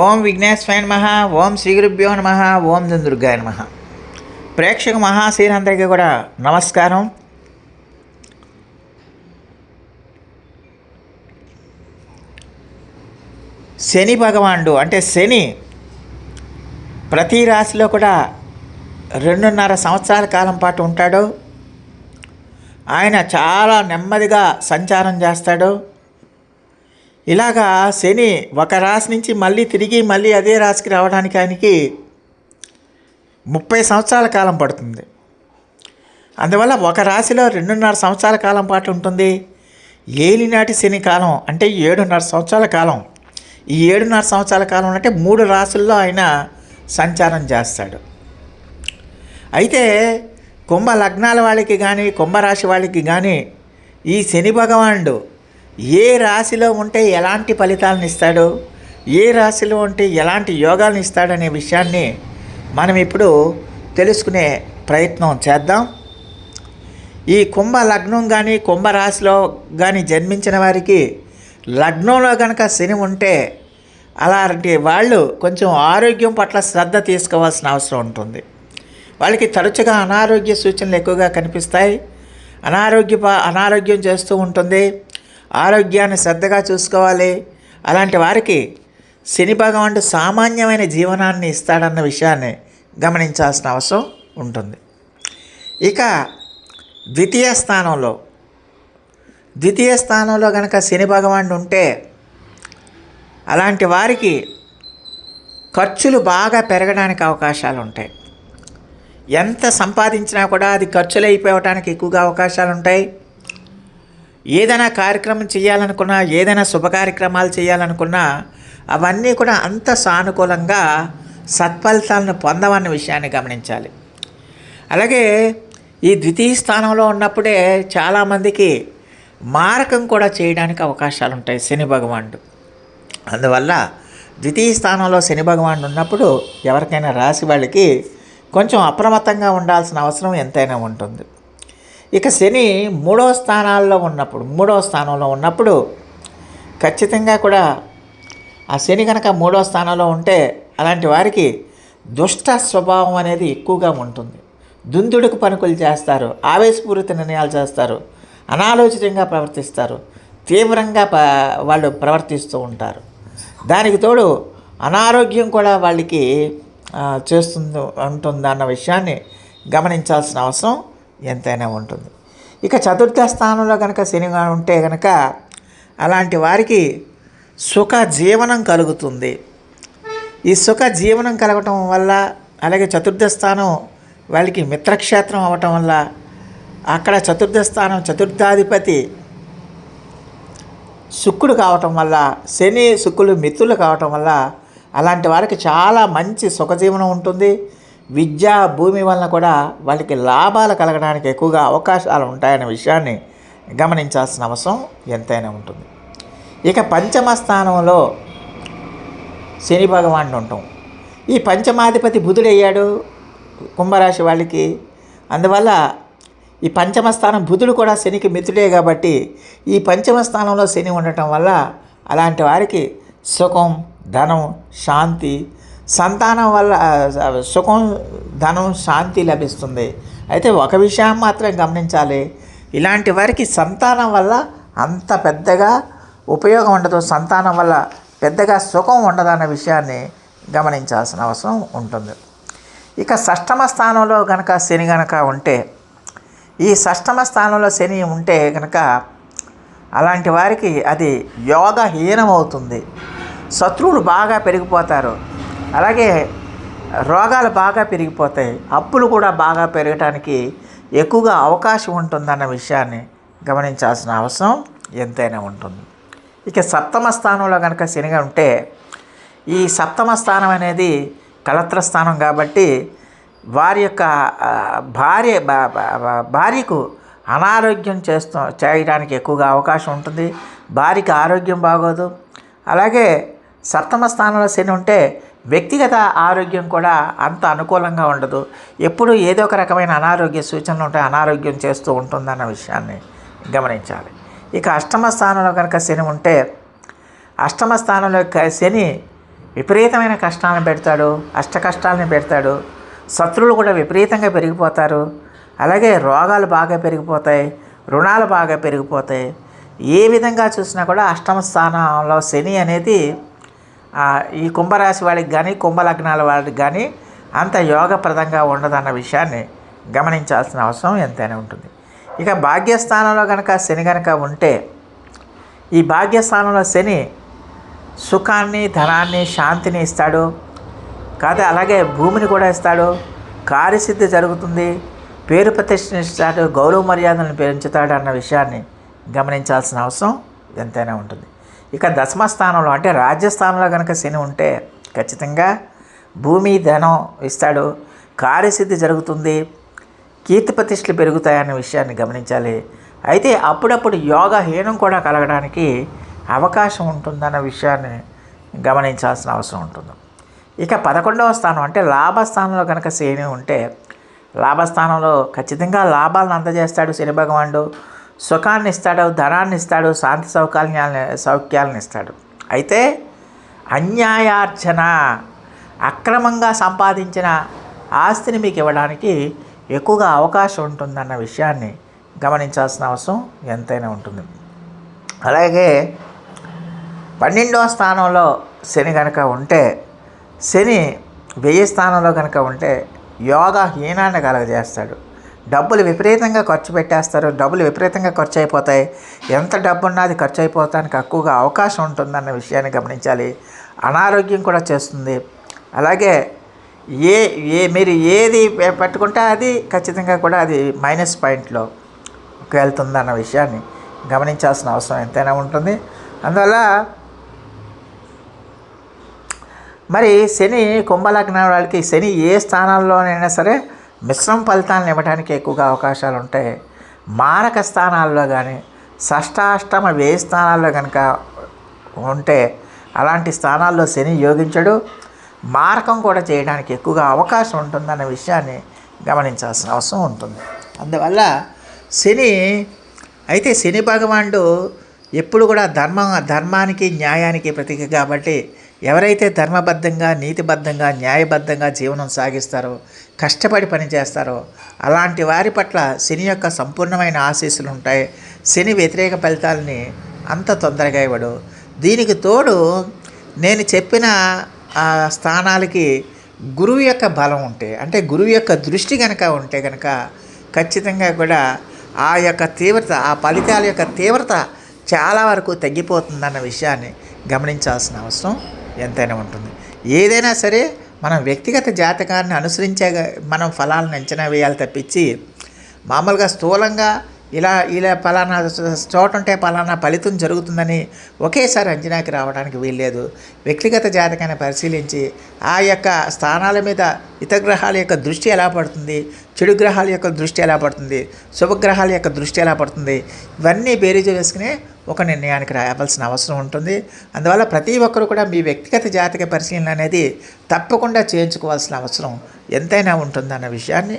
ఓం విఘ్నేశ్వరాయ నమ ఓం శ్రీ గురుభ్యో నమ ఓం దుర్గాయ నమ. ప్రేక్షక మహాశీలందరికీ కూడా నమస్కారం. శని భగవానుడు అంటే శని ప్రతి రాశిలో కూడా రెండున్నర సంవత్సరాల కాలం పాటు ఉంటాడు. ఆయన చాలా నెమ్మదిగా సంచారం చేస్తాడు. ఇలాగా శని ఒక రాశి నుంచి మళ్ళీ తిరిగి మళ్ళీ అదే రాశికి రావడానికి ఆయనకి ముప్పై సంవత్సరాల కాలం పడుతుంది. అందువల్ల ఒక రాశిలో రెండున్నర సంవత్సరాల కాలం పాటు ఉంటుంది. ఏలినాటి శని కాలం అంటే ఏడున్నర సంవత్సరాల కాలం. ఈ ఏడున్నర సంవత్సరాల కాలం అంటే మూడు రాశుల్లో ఆయన సంచారం చేస్తాడు. అయితే కుంభ లగ్నాల వాళ్ళకి కానీ కుంభరాశి వాళ్ళకి కానీ ఈ శని భగవానుడు ఏ రాశిలో ఉంటే ఎలాంటి ఫలితాలను ఇస్తాడు? ఏ రాశిలో ఉంటే ఎలాంటి యోగాలను ఇస్తాడనే విషయాన్ని మనం ఇప్పుడు తెలుసుకునే ప్రయత్నం చేద్దాం. ఈ కుంభ లగ్నం కానీ కుంభరాశిలో కానీ జన్మించిన వారికి లగ్నంలో కనుక శని ఉంటే అలాంటి వాళ్ళు కొంచెం ఆరోగ్యం పట్ల శ్రద్ధ తీసుకోవాల్సిన అవసరం ఉంటుంది. వాళ్ళకి తరచుగా అనారోగ్య సూచనలు ఎక్కువగా కనిపిస్తాయి. అనారోగ్య అనారోగ్యం చేస్తూ ఉంటుంది. ఆరోగ్యాన్ని శ్రద్ధగా చూసుకోవాలి. అలాంటి వారికి శని భగవానుడు సామాన్యమైన జీవనాన్ని ఇస్తాడన్న విషయాన్ని గమనించాల్సిన అవసరం ఉంటుంది. ఇక ద్వితీయ స్థానంలో ద్వితీయ స్థానంలో కనుక శని భగవానుడు ఉంటే అలాంటి వారికి ఖర్చులు బాగా పెరగడానికి అవకాశాలు ఉంటాయి. ఎంత సంపాదించినా కూడా అది ఖర్చులు అయిపోవటానికి ఎక్కువగా అవకాశాలు ఉంటాయి. ఏదైనా కార్యక్రమం చేయాలనుకున్నా ఏదైనా శుభ కార్యక్రమాలు చేయాలనుకున్నా అవన్నీ కూడా అంత సానుకూలంగా సత్ఫలితాలను పొందవన్న విషయాన్ని గమనించాలి. అలాగే ఈ ద్వితీయ స్థానంలో ఉన్నప్పుడే చాలామందికి మారకం కూడా చేయడానికి అవకాశాలు ఉంటాయి శని భగవానుడు. అందువల్ల ద్వితీయ స్థానంలో శని భగవానుడు ఉన్నప్పుడు ఎవరికైనా రాసి వాళ్ళకి కొంచెం అప్రమత్తంగా ఉండాల్సిన అవసరం ఎంతైనా ఉంటుంది. ఇక శని మూడవ స్థానాల్లో ఉన్నప్పుడు మూడవ స్థానంలో ఉన్నప్పుడు ఖచ్చితంగా కూడా ఆ శని కనుక మూడవ స్థానంలో ఉంటే అలాంటి వారికి దుష్ట స్వభావం అనేది ఎక్కువగా ఉంటుంది. దుందుడుకు పనుకులు చేస్తారు ఆవేశపూరిత నిర్ణయాలు చేస్తారు అనాలోచితంగా ప్రవర్తిస్తారు తీవ్రంగా ప వాళ్ళు ప్రవర్తిస్తూ ఉంటారు. దానికి తోడు అనారోగ్యం కూడా వాళ్ళకి చేస్తుంది ఉంటుంది అన్న విషయాన్ని గమనించాల్సిన అవసరం ఎంతైనా ఉంటుంది. ఇక చతుర్థ స్థానంలో కనుక శని ఉంటే కనుక అలాంటి వారికి సుఖ జీవనం కలుగుతుంది. ఈ సుఖ జీవనం కలగటం వల్ల అలాగే చతుర్థ స్థానం వాళ్ళకి మిత్రక్షేత్రం అవ్వటం వల్ల అక్కడ చతుర్థ స్థానం చతుర్థాధిపతి శుక్రుడు కావటం వల్ల శని శుక్రులు మిత్రులు కావటం వల్ల అలాంటి వారికి చాలా మంచి సుఖజీవనం ఉంటుంది. విద్యా భూమి వలన కూడా వాళ్ళకి లాభాలు కలగడానికి ఎక్కువగా అవకాశాలు ఉంటాయనే విషయాన్ని గమనించాల్సిన అవసరం ఎంతైనా ఉంటుంది. ఇక పంచమ స్థానంలో శని భగవానుడు ఉంటాం. ఈ పంచమాధిపతి బుధుడయ్యాడు కుంభరాశి వాళ్ళకి. అందువల్ల ఈ పంచమ స్థానం బుధుడు కూడా శనికి మిత్రుడే కాబట్టి ఈ పంచమ స్థానంలో శని ఉండటం వల్ల అలాంటి వారికి సుఖం ధనం శాంతి సంతానం వల్ల సుఖం ధనం శాంతి లభిస్తుంది. అయితే ఒక విషయం మాత్రం గమనించాలి. ఇలాంటి వారికి సంతానం వల్ల అంత పెద్దగా ఉపయోగం ఉండదు. సంతానం వల్ల పెద్దగా సుఖం ఉండదన్న విషయాన్ని గమనించాల్సిన అవసరం ఉంటుంది. ఇక షష్టమ స్థానంలో కనుక శని కనుక ఉంటే ఈ షష్టమ స్థానంలో శని ఉంటే కనుక అలాంటి వారికి అది యోగహీనమవుతుంది. శత్రువులు బాగా పెరిగిపోతారు. అలాగే రోగాలు బాగా పెరిగిపోతాయి. అప్పులు కూడా బాగా పెరగటానికి ఎక్కువగా అవకాశం ఉంటుందన్న విషయాన్ని గమనించాల్సిన అవసరం ఎంతైనా ఉంటుంది. ఇక సప్తమ స్థానంలో కనుక శనిగా ఉంటే ఈ సప్తమ స్థానం అనేది కలత్ర స్థానం కాబట్టి వారి యొక్క భార్య భార్యకు అనారోగ్యం చేస్తూ చేయడానికి ఎక్కువగా అవకాశం ఉంటుంది. భార్యకి ఆరోగ్యం బాగోదు. అలాగే సప్తమ స్థానంలో శని ఉంటే వ్యక్తిగత ఆరోగ్యం కూడా అంత అనుకూలంగా ఉండదు. ఎప్పుడు ఏదో ఒక రకమైన అనారోగ్య సూచనలు ఉంటాయి. అనారోగ్యం చేస్తూ ఉంటుందన్న విషయాన్ని గమనించాలి. ఇక అష్టమ స్థానంలో కనుక శని ఉంటే అష్టమ స్థానంలో శని విపరీతమైన కష్టాలను పెడతాడు. అష్ట కష్టాలను పెడతాడు. శత్రువులు కూడా విపరీతంగా పెరిగిపోతారు. అలాగే రోగాలు బాగా పెరిగిపోతాయి. రుణాలు బాగా పెరిగిపోతాయి. ఏ విధంగా చూసినా కూడా అష్టమ స్థానంలో శని అనేది ఈ కుంభరాశి వాళ్ళకి కానీ కుంభలగ్నాల వాళ్ళకి కానీ అంత యోగప్రదంగా ఉండదన్న విషయాన్ని గమనించాల్సిన అవసరం ఎంతైనా ఉంటుంది. ఇక భాగ్యస్థానంలో కనుక శని కనుక ఉంటే ఈ భాగ్యస్థానంలో శని సుఖాన్ని ధనాన్ని శాంతిని ఇస్తాడు. కాదు అలాగే భూమిని కూడా ఇస్తాడు. కార్యసిద్ధి జరుగుతుంది. పేరు ప్రతిష్ఠిస్తాడు గౌరవ మర్యాదలను పెంచుతాడు అన్న విషయాన్ని గమనించాల్సిన అవసరం ఎంతైనా ఉంటుంది. ఇక దశమ స్థానంలో అంటే రాజ్యస్థానంలో కనుక శని ఉంటే ఖచ్చితంగా భూమి ధనం ఇస్తాడు. కార్యసిద్ధి జరుగుతుంది. కీర్తి ప్రతిష్టలు పెరుగుతాయన్న విషయాన్ని గమనించాలి. అయితే అప్పుడప్పుడు యోగహీనం కూడా కలగడానికి అవకాశం ఉంటుందన్న విషయాన్ని గమనించాల్సిన అవసరం ఉంటుంది. ఇక పదకొండవ స్థానం అంటే లాభస్థానంలో కనుక శని ఉంటే లాభస్థానంలో ఖచ్చితంగా లాభాలను అందజేస్తాడు శని భగవానుడు. సుఖాన్ని ఇస్తాడు ధనాన్ని ఇస్తాడు శాంతి సౌకర్యాలని సౌఖ్యాలను ఇస్తాడు. అయితే అన్యాయార్చన అక్రమంగా సంపాదించిన ఆస్తిని మీకు ఇవ్వడానికి ఎక్కువగా అవకాశం ఉంటుందన్న విషయాన్ని గమనించాల్సిన అవసరం ఎంతైనా ఉంటుంది. అలాగే పన్నెండవ స్థానంలో శని కనుక ఉంటే శని వెయ్యి స్థానంలో కనుక ఉంటే యోగా హీనాన్ని కలగజేస్తాడు. డబ్బులు విపరీతంగా ఖర్చు పెట్టేస్తారు. డబ్బులు విపరీతంగా ఖర్చు అయిపోతాయి. ఎంత డబ్బు ఉన్నా అది ఖర్చు అయిపోవడానికి ఎక్కువగా అవకాశం ఉంటుందన్న విషయాన్ని గమనించాలి. అనారోగ్యం కూడా చేస్తుంది. అలాగే ఏ ఏ మీరు ఏది పట్టుకుంటే అది ఖచ్చితంగా కూడా అది మైనస్ పాయింట్లో వెళ్తుందన్న విషయాన్ని గమనించాల్సిన అవసరం ఎంతైనా ఉంటుంది. అందువల్ల మరి శని కుంభలగ్నం వాళ్ళకి శని ఏ స్థానాల్లోనైనా సరే మిశ్రమ ఫలితాలను ఇవ్వడానికి ఎక్కువగా అవకాశాలు ఉంటాయి మారక స్థానాల్లో కానీ షష్టాష్టమ వ్యయ స్థానాల్లో కనుక ఉంటే అలాంటి స్థానాల్లో శని యోగించడు. మారకం కూడా చేయడానికి ఎక్కువగా అవకాశం ఉంటుందన్న విషయాన్ని గమనించాల్సిన అవసరం ఉంటుంది. అందువల్ల శని అయితే శని భగవానుడు ఎప్పుడు కూడా ధర్మ ధర్మానికి న్యాయానికి ప్రతీక కాబట్టి ఎవరైతే ధర్మబద్ధంగా నీతిబద్ధంగా న్యాయబద్ధంగా జీవనం సాగిస్తారో కష్టపడి పనిచేస్తారో అలాంటి వారి పట్ల శని యొక్క సంపూర్ణమైన ఆశీస్సులు ఉంటాయి. శని వ్యతిరేక ఫలితాలని అంత తొందరగా ఇవ్వడు. దీనికి తోడు నేను చెప్పిన ఆ స్థానాలకి గురువు యొక్క బలం ఉంటే అంటే గురువు యొక్క దృష్టి కనుక ఉంటే కనుక ఖచ్చితంగా కూడా ఆ యొక్క తీవ్రత ఆ ఫలితాల యొక్క తీవ్రత చాలా వరకు తగ్గిపోతుందన్న విషయాన్ని గమనించాల్సిన అవసరం. ఎంతైనా ఉంటుంది. ఏదైనా సరే మనం వ్యక్తిగత జాతకాన్ని అనుసరించే మనం ఫలాలను అంచనా వేయాలి తప్పించి మామూలుగా స్థూలంగా ఇలా ఇలా పలానా చోట ఉంటే పలానా ఫలితం జరుగుతుందని ఒకేసారి అంచనాకి రావడానికి వీల్లేదు. వ్యక్తిగత జాతకాన్ని పరిశీలించి ఆ యొక్క స్థానాల మీద ఇతర గ్రహాల యొక్క దృష్టి ఎలా పడుతుంది చెడు గ్రహాల యొక్క దృష్టి ఎలా పడుతుంది శుభగ్రహాల యొక్క దృష్టి ఎలా పడుతుంది ఇవన్నీ బేరీజు వేసుకునే ఒక నిర్ణయానికి రావాల్సిన అవసరం ఉంటుంది. అందువల్ల ప్రతి ఒక్కరు కూడా మీ వ్యక్తిగత జాతక పరిశీలన అనేది తప్పకుండా చేయించుకోవాల్సిన అవసరం ఎంతైనా ఉంటుందన్న విషయాన్ని